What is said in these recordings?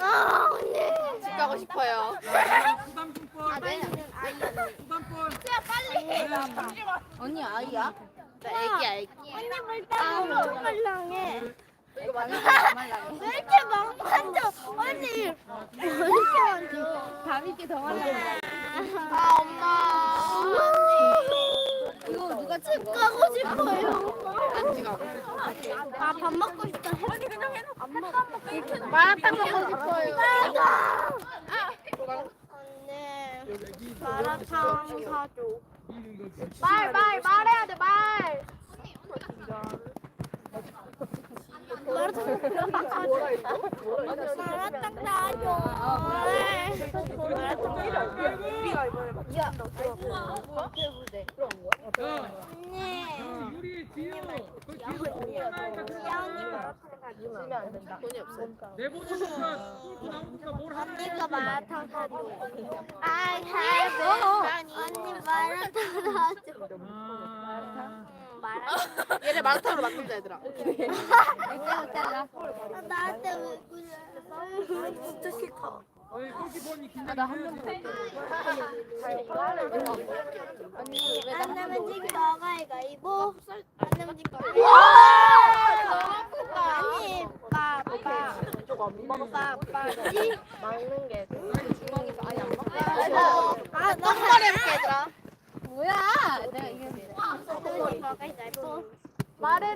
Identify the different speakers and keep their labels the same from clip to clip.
Speaker 1: 아 언니.
Speaker 2: 집 가고 싶어요.
Speaker 3: 부담승권. 부담권.
Speaker 2: 언니 아이야? 나 애기야 애기.
Speaker 1: 언니 물다 엄청 말랑해.
Speaker 2: 이거 맞아?
Speaker 1: 왜 이렇게 막 만져? 언니 왜 이렇게 만져?
Speaker 2: 다미끼 더 말랑해.
Speaker 1: 아 엄마.
Speaker 2: 누가
Speaker 1: 집 가고 싶어요. 아밥 먹고 싶다. 언니 그냥 해놓고 밥 먹고
Speaker 2: 마라탕 먹고 싶어요.
Speaker 1: 언니 마라탕 사줘.
Speaker 2: 말 말 말해야 돼 말.
Speaker 1: 마라탕 사줘.
Speaker 3: 자,
Speaker 1: 언니.
Speaker 3: 유리, 지효. 그 뒤에서 공부하니까
Speaker 2: 돈이 없어.
Speaker 3: 내보내니까 뚫고 나오니까 뭘 하는
Speaker 1: 언니가 마라탕 사줘. I have it. 언니 마라탕 사줘.
Speaker 3: 아,
Speaker 1: 응, 마라탕.
Speaker 2: 얘네 마라탕으로 만들자 얘들아.
Speaker 1: 아, 나한테 왜 그래? 진짜 싫다. 나면
Speaker 2: 이거는 빨래방이에요.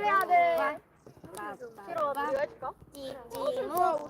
Speaker 2: 해야 돼 싫어 누가 해줄까?
Speaker 1: 지
Speaker 4: 지모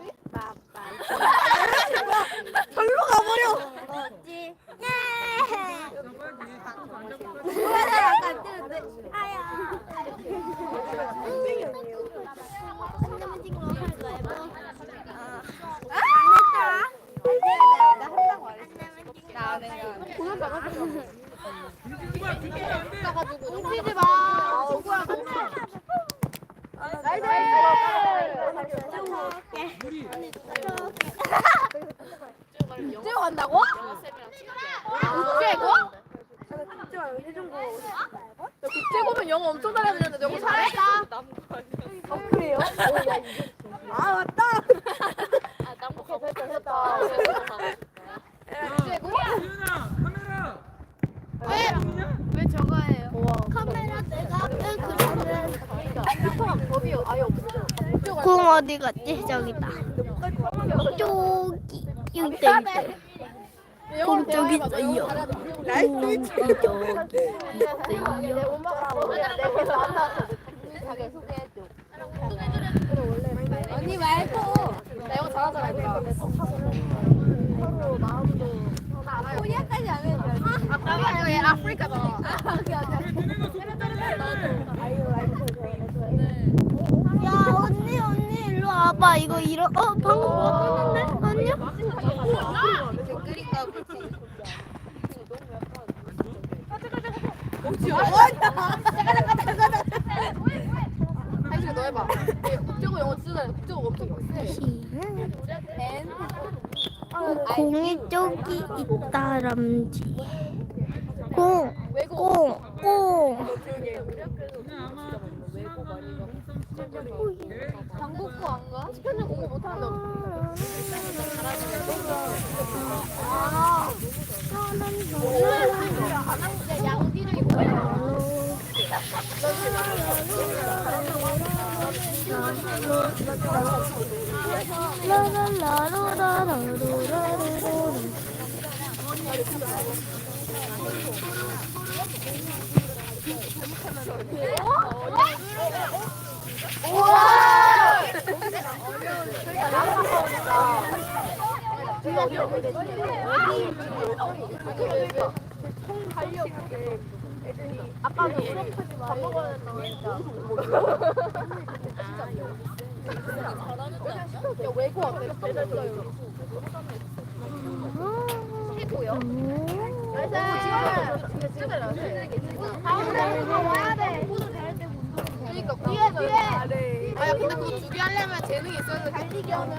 Speaker 2: 공
Speaker 1: 어디 갔지? 저기다. 저기 여기 있다. 공 저기 있어요. 공 저기 있어요.
Speaker 4: 언니 말고
Speaker 2: 나 영어 잘하잖아. 서로 마음도 다 알아요.
Speaker 4: 코리아까지 안 해도 돼.
Speaker 2: 아얘 아프리카잖아.
Speaker 1: 아빠 이거 이러 어 방금 먹었는데 아니야?
Speaker 2: 어,
Speaker 1: 공이 쪽이 있다람지 공,
Speaker 2: 외국. 공, 공. 안 가? 스페인 공부 못하는데.
Speaker 1: 라라라라라라라라라라.
Speaker 2: 어때? 깜짝이야. 최고요. 나이스. 진짜 진 아까도 프로포즈 밥 먹어야 된다고 했잖아. 외국 어때요? 최고요. 그러니까 뒤에 뒤에. 아야 근데 그거 두개 하려면 재능이 있어야 돼. 달리기 하면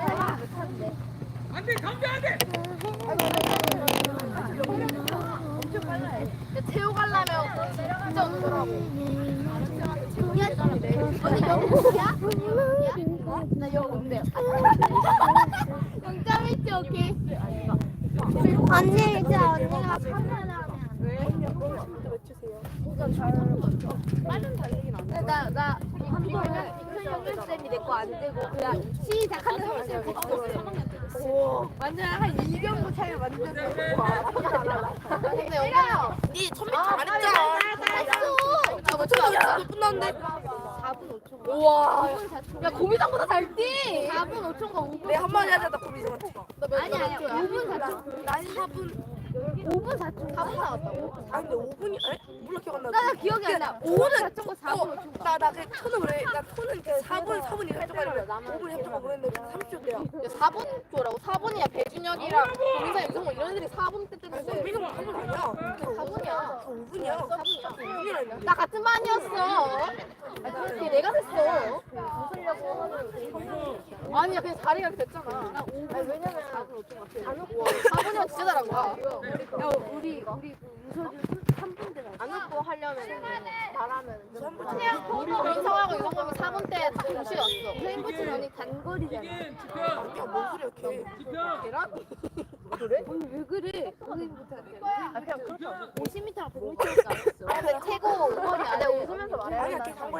Speaker 3: 안 돼, 가운데 안 돼.
Speaker 2: 태우 가려면 진짜 어더라고.
Speaker 1: 언니? 언니 영국이야?
Speaker 4: 나 영어 없네. 0.1점 오케이.
Speaker 1: 언니 이제 언니가 카메라
Speaker 4: 나나 쌤이 내 거 안 되고 그냥 시작하는 쌤 완전 한 2경고 차이 완전
Speaker 2: 근데 영광 니 선배 잘했잖아.
Speaker 4: 잘했어.
Speaker 2: 저 맞춰 나 끝났는데.
Speaker 4: 4분 5초.
Speaker 2: 우와.
Speaker 4: 야 고민상보다 잘 뛰. 4분 5초가 5분.
Speaker 2: 내 한 마디 하자 나 고민이잖아.
Speaker 4: 아니 아니야. 5분 4초.
Speaker 2: 난 4분.
Speaker 4: 5분 4초. 4분 나왔다고?
Speaker 2: 아 근데 5분이 에? 몰라 기억 안 나.
Speaker 4: 나 기억이 안 나.
Speaker 2: 5분은
Speaker 4: 4초가 4분 5초.
Speaker 2: 나나그 토는 그래. 나 토는 그 4분 4분이 협조가지고 5분 협조가 그랬는데 30초 돼요.
Speaker 5: 4분 줘라고 4분이야 배준혁이랑 고민사 임성호 이런 애들이 4분 때 뜨는데
Speaker 2: 우리가 4분 아니야.
Speaker 5: 4분이야
Speaker 2: 5분이야. 4분이야. 5분이라니.
Speaker 5: 나 같은 반이었어 걔 내가 셌어 아니야 그냥 자리가 됐잖아 아니, 왜냐면 4분 5초 같아 4분이면 진짜 잘한 거야
Speaker 4: 야 우리 우리 무서운 3분 대라.
Speaker 5: 안 웃고 하려면 잘하면
Speaker 2: 우리
Speaker 5: 임성하고 이성범이 4분 때다 동시에 왔어
Speaker 4: 페인버튼 언니 단거리잖아.
Speaker 3: 이긴 지켜.
Speaker 2: 야, 뭔 소리야, 걔.
Speaker 3: 지켜.
Speaker 4: 언니 왜 그래? 언니
Speaker 5: 아 그냥 그렇다
Speaker 4: 50m랑 100m밖에 안 했어.
Speaker 5: 아 근데 최고 거리 아 내가 웃으면서 말해
Speaker 2: 아니야, 걔 뭐.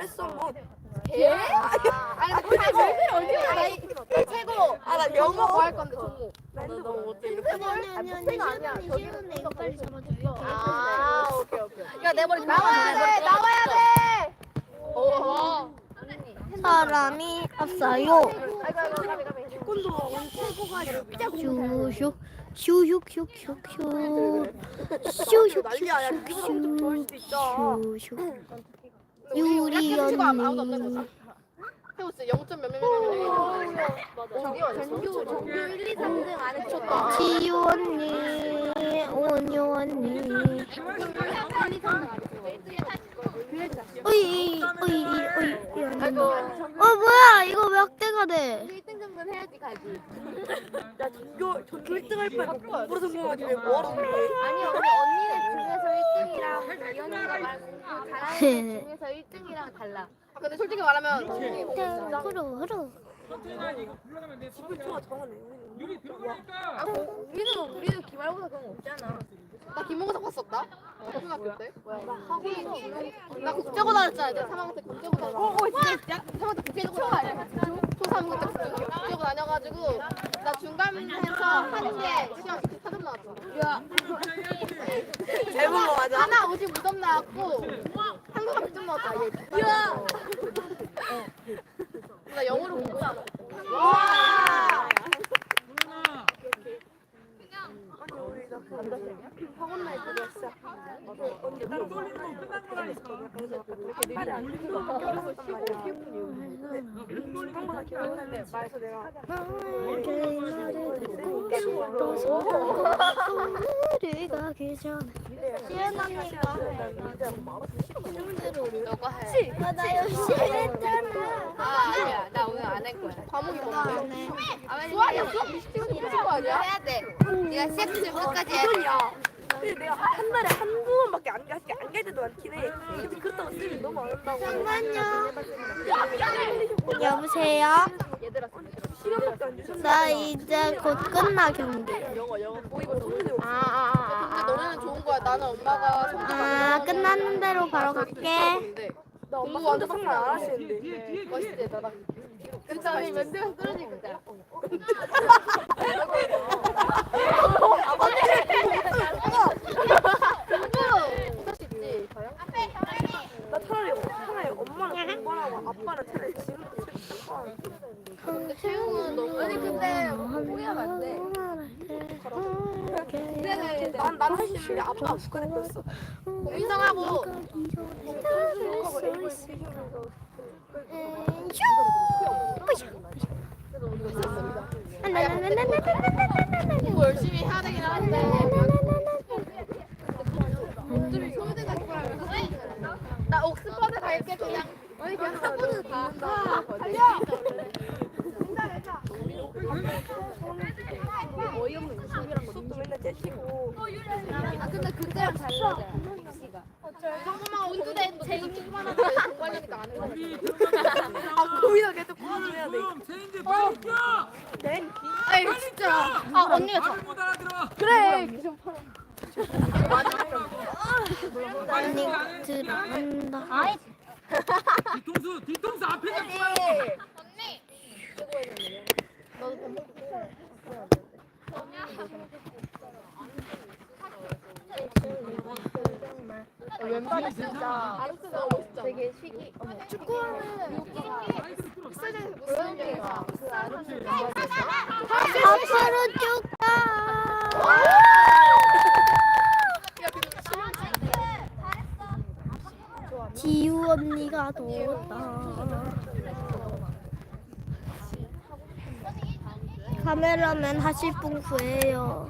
Speaker 5: 예? 아니 근데 최고 어디야 나 최고
Speaker 2: 아, 나
Speaker 5: 종목
Speaker 2: 영어.
Speaker 5: 뭐 할 건데 종목
Speaker 2: 나 핸드폰 못해, 이렇게.
Speaker 1: 아니 아니 아니 아니
Speaker 5: 아니야.
Speaker 1: 시간이 쉬운데 이거 빨리 잡아줄게
Speaker 5: 아 오케이 오케이 야내 머리 나와야 돼 나와야 돼! 오.
Speaker 1: 사람이 없어요.
Speaker 5: 아이고 아이고 가비 가비
Speaker 2: 태권도
Speaker 1: 슈슉 슈슉슉슉슉 슈슉
Speaker 2: 난리야, 야, 그거보다 좋을 수도 있다.
Speaker 1: 슈슉 유리 언니
Speaker 5: 해보세요 0. 몇몇몇몇
Speaker 4: 전교 전교 1, 2, 3등 안에 쳤다.
Speaker 1: 지유 언니 온유 언니 어이 어이 어이
Speaker 5: 아이고
Speaker 1: 어 뭐야 이거 왜 학대가 돼
Speaker 4: 1등 정도는 해야지 가지.
Speaker 2: 야, 전교, 전교 1등 할 바에 공부로 성공하지 왜 뭐하러 그래.
Speaker 4: 아니 언니 언니네 중에서 1등이랑 이 언니가 말고 잘하는 애 중에서 1등이랑 달라.
Speaker 5: 아, 근데 솔직히 말하면 뭐
Speaker 1: 흐르 흐르
Speaker 2: 정하네.
Speaker 3: 유리 들어가니까.
Speaker 4: 우리는 우리는 기말고사 그런 거 없잖아.
Speaker 5: 나 김홍석 봤었다? 초등학교 때? 나 국제고사 했잖아 내가 3학년 때 국제고사 어, 어 진짜? 3학년 때 국제고사 초3 때 국제고사 다녀가지고 나 중간에서 한개 시험 24점 나왔어.
Speaker 2: 잘 본거 맞아.
Speaker 5: 하나 52점 나왔고 한국어 100점 나왔다 얘. 이야 나 영어로 공부
Speaker 3: 누나.
Speaker 2: 아니, 우리 나 그, 학원 날 진짜. 언니, 나 떨리는 거 끝난 거라니까. 그래서 말이 안 되는 거 학교에서
Speaker 1: 전에 언니가
Speaker 5: 너가 해
Speaker 1: 나 열심히 했잖아
Speaker 4: 아 아니야 나 오늘 안 할 거야.
Speaker 5: 과목이 뭔데?
Speaker 4: 아,
Speaker 5: 수학이야 수학 20시간 미친 거 아니야?
Speaker 4: 해야 돼. 네가 시작부터 끝까지 해야 돼.
Speaker 2: 내가 한 달에 한두 번밖에 안 가, 안 갈 때도 많긴 해. 근데 그렇다고 쌤이 너무 안 한다고.
Speaker 1: 잠깐만요 여보세요
Speaker 2: 시간밖에 안.
Speaker 1: 나 이제 곧 끝나 경기
Speaker 2: 영어, 영어. 뭐 이거 성대 없어.
Speaker 5: 근데 너네는 좋은 거야. 나는 엄마가 성적
Speaker 1: 아 끝나는 대로 바로 갈게
Speaker 5: 근데
Speaker 2: 나 엄마
Speaker 5: 공부 완전
Speaker 2: 안 하시는데.
Speaker 3: 뒤에.
Speaker 5: 멋있지 나.
Speaker 4: 진짜 언니 면대가 떨어지겠다.
Speaker 5: 멋있지.
Speaker 2: 나 차라리, 차라리 엄마는 공부하고 아빠는 차라리
Speaker 5: 근데 채용은 너무
Speaker 4: 아니 근데 포기하면 안 돼. 네네네.
Speaker 2: 난, 난할수 있는데 아빠가 국가대표였어.
Speaker 5: 인정하고 공부 열심히 해야 되긴 하는데 나 옥스퍼드 갈게 그냥 아니 그냥 학원은 다 달려
Speaker 2: 수업도 맨날 째치고.
Speaker 4: 아 근데 그때랑 달라져.
Speaker 5: 성범아 운두대 제일 조그만한데 공부하려니까 안 해.
Speaker 3: 우리 들어가면
Speaker 2: 아 거기다 계속 구워줘야 돼.
Speaker 3: 그럼 체인지 빨리 뛰어.
Speaker 5: 아이 진짜. 아 언니가 저.
Speaker 3: 말을 못 알아들어.
Speaker 5: 그래.
Speaker 1: 언니가 들어간다.
Speaker 3: 뒤통수 뒤통수 앞에 잡고 가요.
Speaker 5: 언니.
Speaker 2: 왼발이 진짜. 되게 시기.
Speaker 5: 축구하는 비싸게 못 쓰는 게 아니라
Speaker 1: 앞으로 쭉 가. 지우 언니가 돌았다. 카메라맨 하실 분 구해요.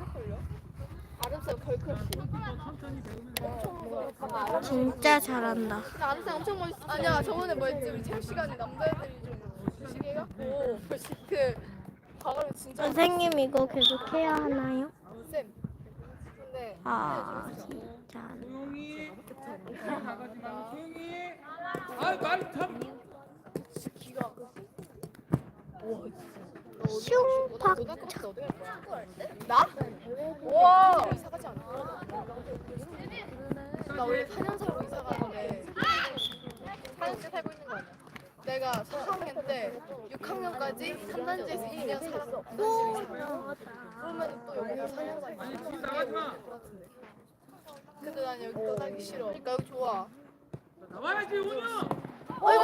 Speaker 1: 진짜 잘한다.
Speaker 5: 아르스 엄청 멋있어. 아니야 저번에 뭐였지 우리 체육 시간에 남자애들이 좀 시기 해갖고 그 과거는 진짜
Speaker 1: 선생님 이거 계속 해야 하나요? 아 진짜.
Speaker 3: 조용히. 나가지 말고 조용히. 아말 참.
Speaker 1: 슝팍.
Speaker 5: 고등학교 때 어디 갈 거야? 나? 와? 나 원래 4년사로 이사 가는데 4년째 살고 있는 거 아니야? 내가 4학년 때 6학년까지 3단지에서 2년 살았어. 그러면 또 여기서 4년 살고
Speaker 3: 아니 지금 나가지 마.
Speaker 5: 근데 난 여기 떠나기 싫어. 그러니까 여기 좋아.
Speaker 3: 나와야지 오늘.
Speaker 5: 어이구!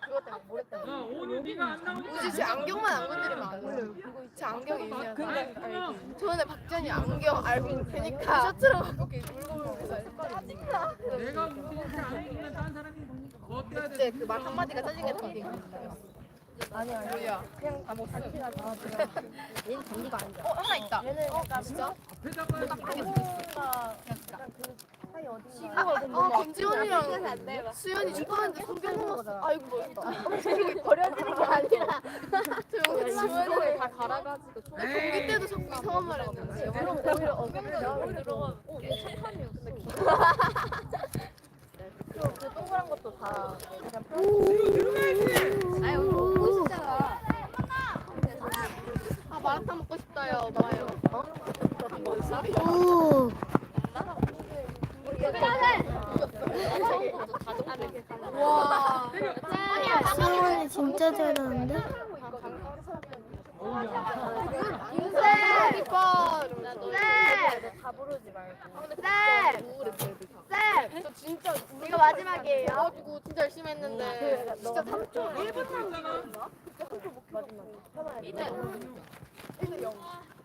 Speaker 5: 그거 때문에 모래 때문에.
Speaker 3: 야 오늘 네가 안 나오니까.
Speaker 5: 우지 제 안경만 안 건드리면 안 걸려. 제 안경이
Speaker 3: 아,
Speaker 5: 있냐?
Speaker 3: 근데
Speaker 5: 저번에 박전이 안경 알고 되니까 셔츠로 이렇게 물고 물면서 짜증나.
Speaker 3: 내가 움직이지 않으면 딴 사람이 뭐 어때야 돼?
Speaker 5: 그때 그 말 한마디가 짜증냈던 게 아니야 뭐야? 그냥 다 먹었어.
Speaker 2: 얘는 정리가 아니야.
Speaker 5: 어 하나 있다. 어 진짜?
Speaker 3: 앞에다가
Speaker 5: 아, 아 김지원이랑 수연이 축구하는데 손병 먹었어. 아이고 멋있다.
Speaker 2: 버려지는 게 아니라.
Speaker 5: 저 여기 지원이를 다 갈아가지고 경기 때도 자꾸 이상한 말 했는데.
Speaker 2: 오히려 어 내가 오히려 들어가. 어, 얘 착하네요. 그리고 그 동그란 것도 다 그냥 편.
Speaker 5: 아유 멋있잖아 아 마라탕 먹고 싶다요 마요 어?
Speaker 1: 오.
Speaker 5: 와
Speaker 1: 수영이 진짜 잘하는데?
Speaker 5: 인생 이뻐
Speaker 2: 다 부르지 말고.
Speaker 5: 쌤! 저 진짜 이거 마지막이에요. 그래가지고 진짜 열심히 했는데 진짜 3초 1분 남았나? 이제 이제 0.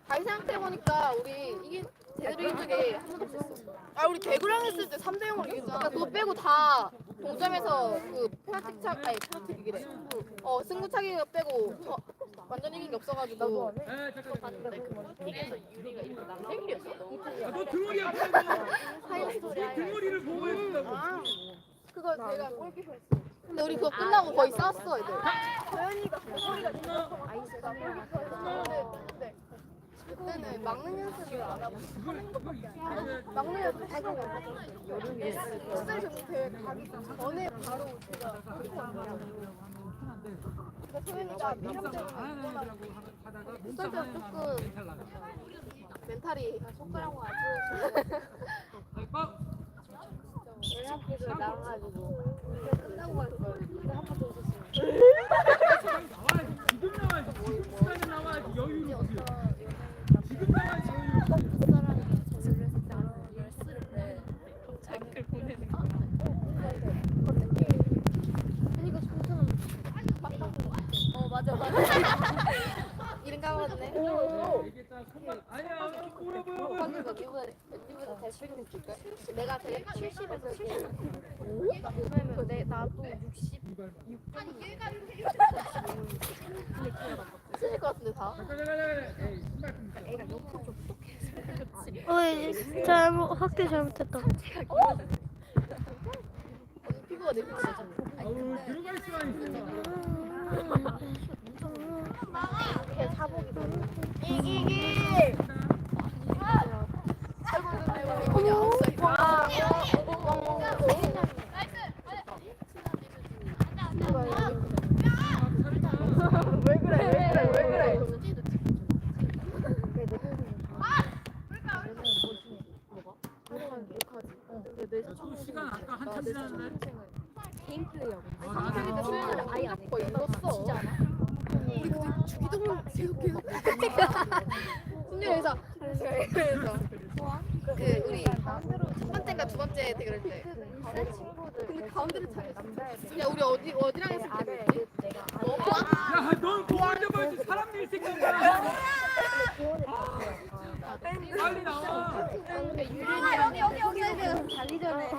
Speaker 5: 다시 생각해보니까 우리 이긴 제대로 이긴 적이 한 번도 없었어. 아 우리 대구랑 했을 때 3대 0으로 이겼잖아. 그러니까 그거 빼고 다 동점에서 그 페널티 차 아니 페널티 기래. 어 승부차기 빼고 저 완전 이긴 게 없어가지고.
Speaker 3: 에 잠깐.
Speaker 5: 봤는데 그 튀겨서 유리가 이렇게.
Speaker 3: 아, 너 등어리 아프다고.
Speaker 5: 하이스토리
Speaker 3: 네 등어리를 보고 해준다고.
Speaker 5: 아, 그거 내가 골키퍼 했어. 근데 우리 그거 끝나고 거의 싸웠어, 애들. 근데 그때는 막는 연습을 안 하고 막는 연습 하고 진짜 저 대회 가기 전에 바로 제가 그러니까 소연이가 미력 때문에
Speaker 3: 하다가
Speaker 5: 때 조금 멘탈이 손가락으로 안
Speaker 3: 아이고.
Speaker 2: 학교에서 나와가지고 끝나고 갈 걸. 근데 한번 더.
Speaker 3: 나와야지. 지금 나와야지. 지금 나와야지. 여유롭지. 지금 나와야지.
Speaker 5: 어 맞아 맞아 이름 까먹었네
Speaker 3: 아니야.
Speaker 5: 방금 언니보다 언니보다 잘 실력 있을까? 내가 제일 70에서 70
Speaker 2: 왜냐면 내 나도 60.
Speaker 5: 쓰실 것 같은데 다.
Speaker 2: 애가 너무 좀 똑똑해.
Speaker 1: 어이 잘못 학교 잘못했다.
Speaker 5: 피부가 내 피부잖아
Speaker 3: 아우 들어갈 시간이 있어.
Speaker 2: 걔 사복이 너무.
Speaker 5: 이기기 아이고 아웃사이드
Speaker 3: 괜찮은데?
Speaker 4: 개인 플레이하고.
Speaker 3: 어, 나는
Speaker 5: 근데 수영을
Speaker 4: 아예 안 해.
Speaker 5: 거의 잃었어. 우리 그때 주기동문 계속 계속. 순영에서 그래서 그 우리 첫 번째인가 두 번째 대결할 때. 근데 가운데를 차렸어. 야 우리 어디 어디랑 했을 때 그랬지? 뭐?
Speaker 3: 야, 넌 공을 잡아야지 사람 일 생각나. 빨리 나와.
Speaker 5: 유린이 여기 여기 여기
Speaker 4: 달리 전에.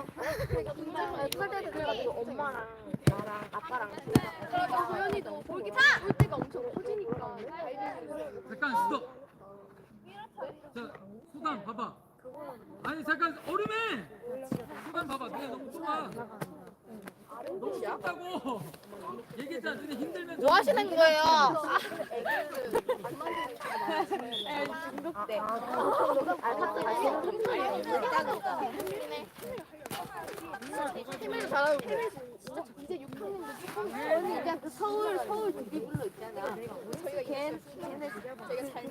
Speaker 5: 설때 그래가지고 엄마랑 나랑 아빠랑 그러니까 소연이도 볼기 볼 때가 엄청 커지니까
Speaker 3: 잠깐 스톱. 자, 수단 봐봐. 아니 잠깐 얼음에. 수단 봐봐. 너네 너무 좁아. 너무 좁다고. 얘기했잖아. 너네 힘들면
Speaker 5: 뭐 하시는 거예요?
Speaker 4: 중독돼.
Speaker 5: 팀을 잘하고 진짜 이제 6학년도 조금
Speaker 4: 그냥 그 서울 서울 두비불로 있잖아.
Speaker 5: 저희가 걔 걔네 저희가 잘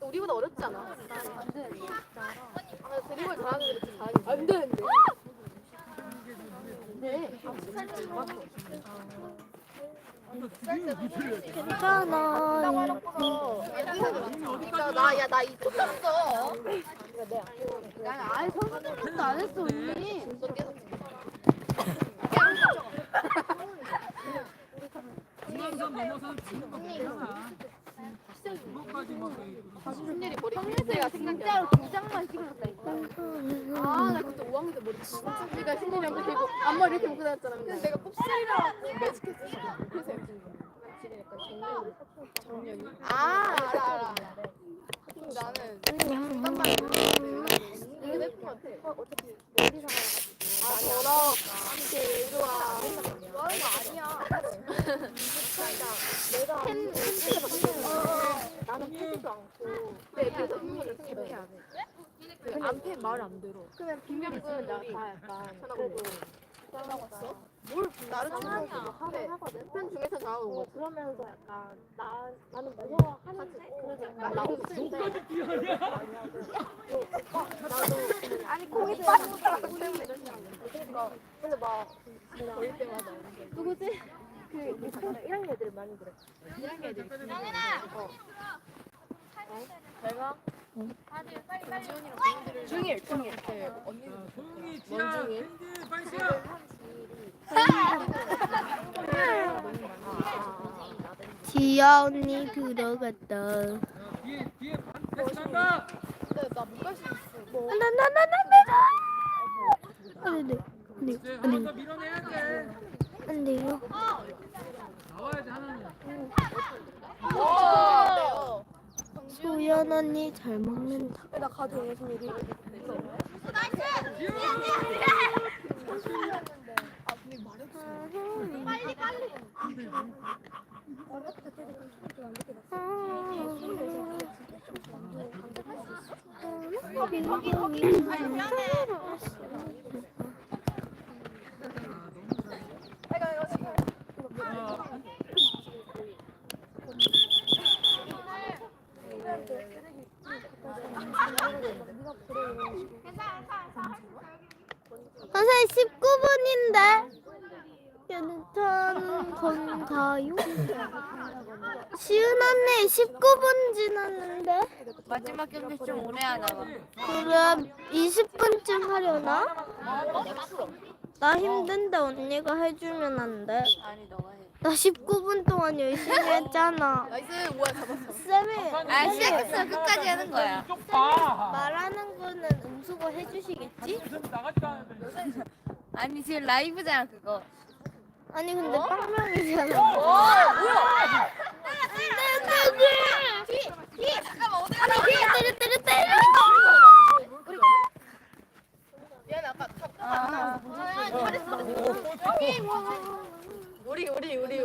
Speaker 5: 우리보다 어렵지 않아 아 드리블 잘하는 게 이렇게 잘하는 안 되는데
Speaker 1: 괜찮아.
Speaker 5: 그러니까 나야 나 이쪽 갔어
Speaker 4: 난 아예 선수들도 안 했어 언니.
Speaker 5: 무슨 일이 머리
Speaker 4: 내가 진짜로 두 장만 찍었다니까.
Speaker 5: 아 나 그때 5학년 때 머리 진짜 내가 신이랑 이렇게 이거 앞머리 이렇게 묶고 다녔잖아 근데 내가 곱슬이랑 매직했어 그래서 정년이 아 알아 알아 근데 나는 잠깐만 이게 예쁜 것 같아 어차피 머리 사가지고 아 더러워 이렇게 이리 와뭐 하는 거 아니야 나는 않고 네 그래서 이렇게 안 해. 안패 말을 안 들어. 그냥 빙명은 나다 약간 그래도 잘나왔어. 뭘 나를 상하냐 하거든. 편 중에서 잘하고 거. 그러면서 약간 나 나는 무서워 하는데 그래도 약간 나 없을 때
Speaker 3: 너까지 뛰어냐?
Speaker 5: 나도 아니 빠졌다고 때문에 그러니까 근데 막 거일 때마다 누구지? 그 1학년 애들 많이 그래. 1학년 애들. 어. 동훈이를 중일 중일
Speaker 3: 소영이, 지아, 밴드, 빨리 시작.
Speaker 1: 지아 언니 들어갔다.
Speaker 3: 자, 뒤에 뒤에 반 패스 간다.
Speaker 5: 갈수 있어. 뭐
Speaker 1: 나나나나나. 안돼 안돼
Speaker 3: 이제
Speaker 1: 안돼
Speaker 3: 하나 더 밀어내야 돼.
Speaker 1: 안 돼요.
Speaker 3: 나와야지 하나는.
Speaker 5: 어.
Speaker 1: 소연 언니 잘 먹는다.
Speaker 5: 나 가져 무슨 일이?
Speaker 1: 선생님 19분인데 연탄 건가요? 시은 언니 19분 지났는데
Speaker 4: 마지막 경기 좀 오래 하나 봐.
Speaker 1: 그럼 20분쯤 하려나? 나 힘든데 언니가 해주면 안 돼?
Speaker 4: 아니 너가 해.
Speaker 1: 나 19분 동안 열심히 했잖아.
Speaker 5: 나이스 뭐야 잡았어.
Speaker 4: 아 시작했어 끝까지 하는 거야.
Speaker 3: 좀 봐.
Speaker 1: 말하는 거는 음수가 해주시겠지?
Speaker 3: 무슨 나가지도 않는데.
Speaker 4: 아니 지금 라이브잖아 그거.
Speaker 1: 아니 근데 빵명이잖아. 뭐야?
Speaker 5: 잠깐만 어디
Speaker 1: 아니 때려 때려 때려 때려.
Speaker 5: 아, 잘했어. 우리 우리 우리 우리.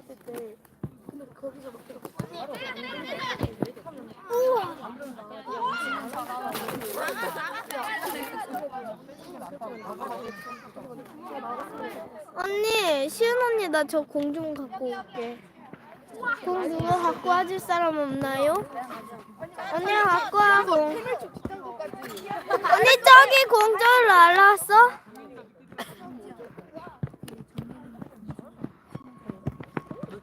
Speaker 2: 시 들어왔을 때 근데 거기서 막 계속
Speaker 6: 언니, 시은 언니 나 저 공 좀 갖고 올게. 공 누구 갖고 와줄 사람 없나요? 언니가 갖고 와 공. 언니 저기 공 저기로 날라왔어?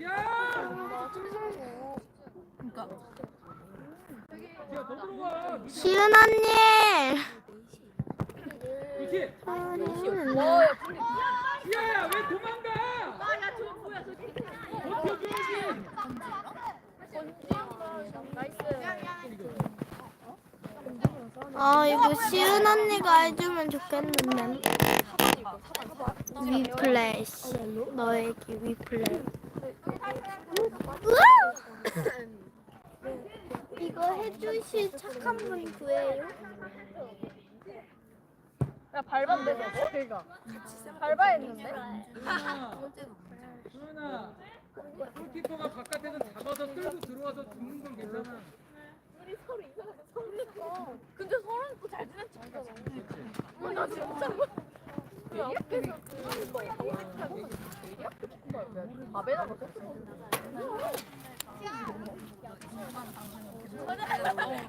Speaker 3: 야
Speaker 6: 시은 언니.
Speaker 3: 그렇지
Speaker 6: 언니는
Speaker 3: 지하야 왜 도망가 버텨 줘야지
Speaker 6: 아 이거 시은 언니가 해주면 좋겠는데. 위플래시 너에게 위플래시. 이거 해주실 착한 분 구해요.
Speaker 4: 야 밟았는데 저거? 그니까. 밟아 했는데?
Speaker 3: 소연아 골키퍼가 바깥에서 잡아서 끌고 들어와서 죽는 건 괜찮아
Speaker 4: 근데 서로는 또 잘 지낸 척하잖아. 어, 나 진짜. 그 앞에서 그런 거야. 밥에다 먹었어.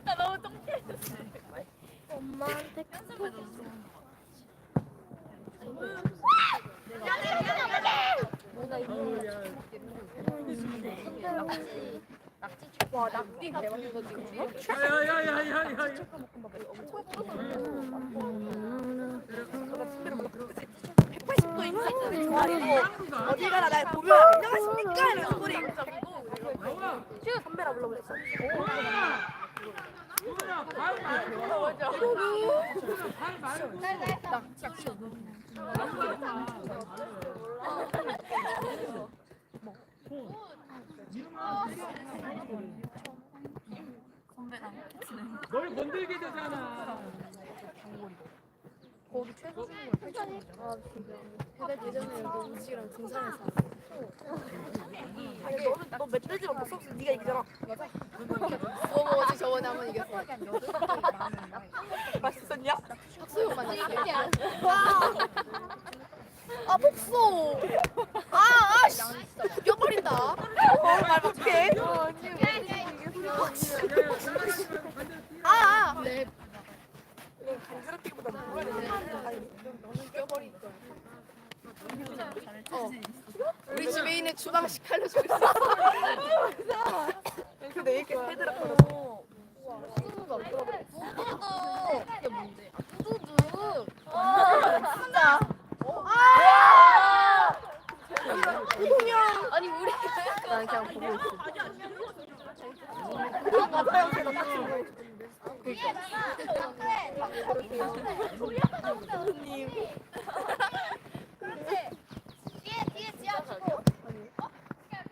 Speaker 4: 나 너무 똥개.
Speaker 6: 엄마한테
Speaker 4: 와 낙지 대박이다 지금.
Speaker 3: 야야야야야 야
Speaker 2: 어디 가나 날 보면 안녕하십니까 이런 소리 선배라 불러버렸어
Speaker 3: 소연아 소연아 발말 고 소연아 발 말고 널 건들게 되잖아
Speaker 2: 아니 너는 너 멧돼지랑 못 싸웠어 네가 이기잖아
Speaker 4: 구워 먹었지 저번에 한 번 이겼어.
Speaker 2: 맛있었냐?
Speaker 4: 학수형 만났지. 아 복소. 아 아씨. 죽여버린다.
Speaker 2: 어말 못해
Speaker 4: 아. 아. 네.
Speaker 2: 간지럽기보다 뭐가 되냐
Speaker 4: 죽여버린다. 어. 우리 집에 있는 주방식 칼로 죽였어.
Speaker 2: 근데 이렇게
Speaker 4: 후두도 이게 뭔데? 후두도. 진짜. 아! 아니 우리 난 그냥 보고 있어.
Speaker 2: 맞아요 제가 딱 보고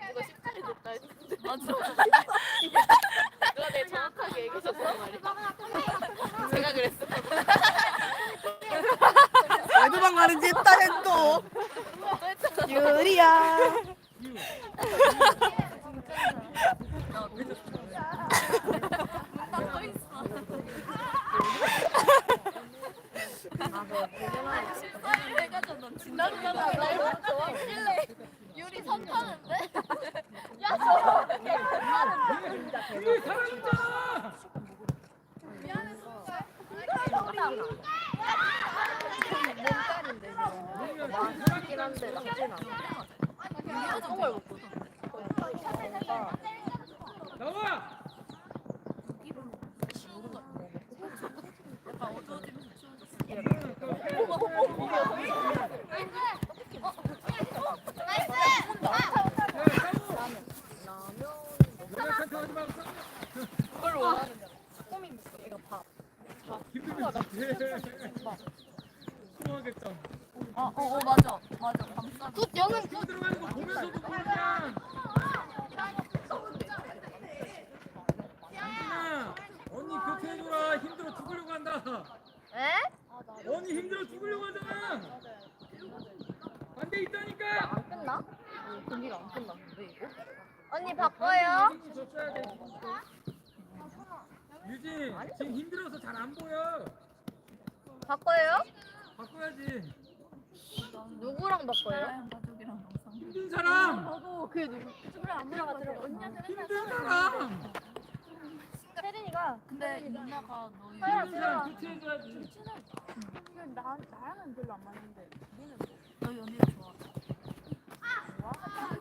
Speaker 4: 이거 십자리 됐다 했는데. 맞아. 누가 내 정확하게 얘기해줬단 말이야. 제가 그랬어.
Speaker 2: 왜 도망가는지 했다는 또 유리야
Speaker 4: 나는 날 좋아하길래 유리 선 타는데? 야,
Speaker 3: 우리 사랑했잖아
Speaker 4: 맞긴 한데, 낙지는 정말 먹고
Speaker 3: 나와.
Speaker 6: 어, 어, 어, 맞아. 맞아. 감싸.
Speaker 4: 굿 영은
Speaker 3: 힘 들어가는 거 보면서도 그냥. 민준아, 언니 교체해줘라. 힘들어 죽으려고 한다.
Speaker 4: 에?
Speaker 3: 언니 힘들어 죽으려고 하잖아. 반대 있다니까.
Speaker 4: 안 끝나? 언니 바꿔요.
Speaker 3: 힘이 줬어야 돼. 유진, 지금 힘들어서 잘 안 보여.
Speaker 4: 바꿔요?
Speaker 3: 바꿔야지.
Speaker 4: 누구랑 바꿔요?
Speaker 6: 나랑 가족이랑 영상.
Speaker 3: 힘든 사람.
Speaker 4: 저도 그 누구?
Speaker 6: 안 들어가 들어가. 언니한테
Speaker 3: 힘든 사람.
Speaker 4: 혜린이가
Speaker 6: 근데 누나가 너희
Speaker 3: 힘든 사람 교체해줘야지.
Speaker 6: 나 나랑은 별로 안 맞는데. 너 연희를 좋아.
Speaker 4: 좋아.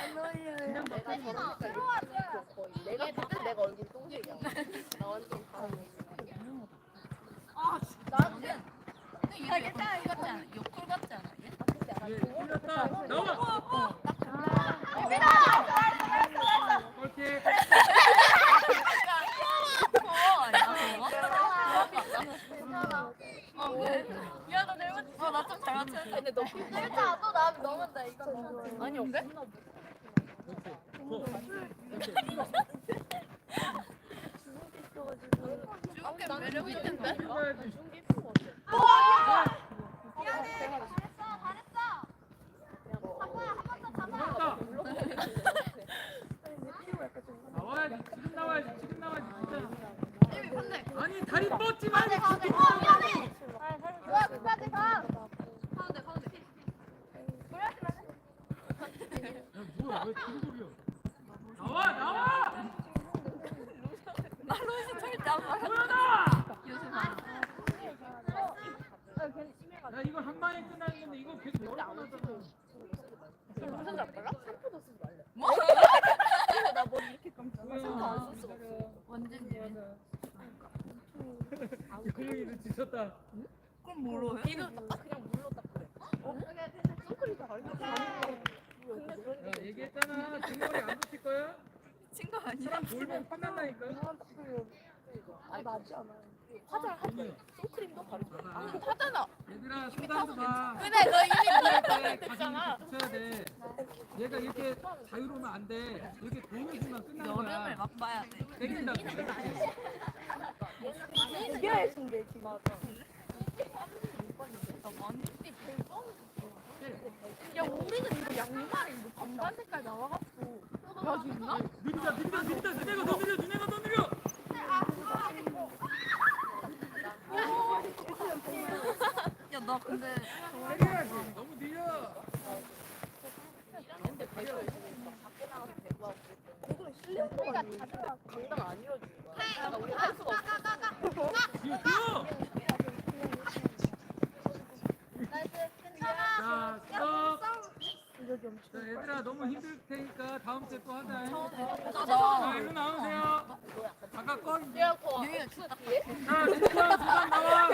Speaker 4: 내가 색깔 거의 내가 때 내가 얼굴 똥색이야. 나 완전 다른
Speaker 6: 근데 약간 같지 않아? 요쿨 같지 않아? 얘?
Speaker 3: 나와.
Speaker 6: 그거? 어 잘못 어 나 좀잘 맞췄는데
Speaker 4: 근데 너 진짜 또나 너무한다 이거. 아니 없네?
Speaker 6: 매력 있는데?
Speaker 3: 나와야지. 지금 나와야지. 지금 나와야지. 진짜. 아니 다리 뻗지 말고. 지금 나와야지.
Speaker 4: 좋아 끝까지 가.
Speaker 3: 야, 뭐야? 왜 중국이야? 나와 나와.
Speaker 6: 나 로시 절대 안 말해
Speaker 3: 소연아.
Speaker 6: 요즘 안
Speaker 3: 야 이거 한 방에 끝나는 건데 이거 계속 여러 번 하잖아.
Speaker 4: 무슨 줄 알아? 샴푸도 쓰지 말래.
Speaker 6: 뭐?
Speaker 3: 소연아.
Speaker 6: 완전 재밌어
Speaker 3: 근육이 지쳤다.
Speaker 6: 그럼 뭐로 해?
Speaker 4: 이거 딱 그냥 물로 딱 그래. 선크림 다 발라.
Speaker 3: 야 얘기했잖아. 등머리 안 붙일 거야?
Speaker 6: 친구 아니야?
Speaker 3: 사람 돌면 화난다니까.
Speaker 4: 아니 맞지 않아. 화장
Speaker 3: 언니,
Speaker 4: 선크림도 바르고.
Speaker 3: 봐봐.
Speaker 4: 하잖아.
Speaker 3: 얘들아 수단도 봐.
Speaker 4: 근데 너 이미
Speaker 3: 할 때 가슴 이렇게 붙여야 돼. 얘가 이렇게 자유로우면 안 돼. 이렇게 도움주면 끝나는
Speaker 6: 여름을
Speaker 3: 거야.
Speaker 6: 맛봐야 돼
Speaker 3: 땡긴다고.
Speaker 4: 이겨야 준대 지금. 야 우리는 이거 양말이 이거 반반 색깔 나와갖고. 야 진짜?
Speaker 3: 느리다 느리다 느리다 너네가 더 느려 너네가 더 느려.
Speaker 6: 야나 근데.
Speaker 3: 너무 느려.
Speaker 4: 자
Speaker 3: 스톱. 자 얘들아 너무 힘들 테니까 다음 주에 또 하자.
Speaker 6: 자나
Speaker 3: 일로 나오세요. 아까
Speaker 6: 진짜
Speaker 3: 자 진짜 수단 나와.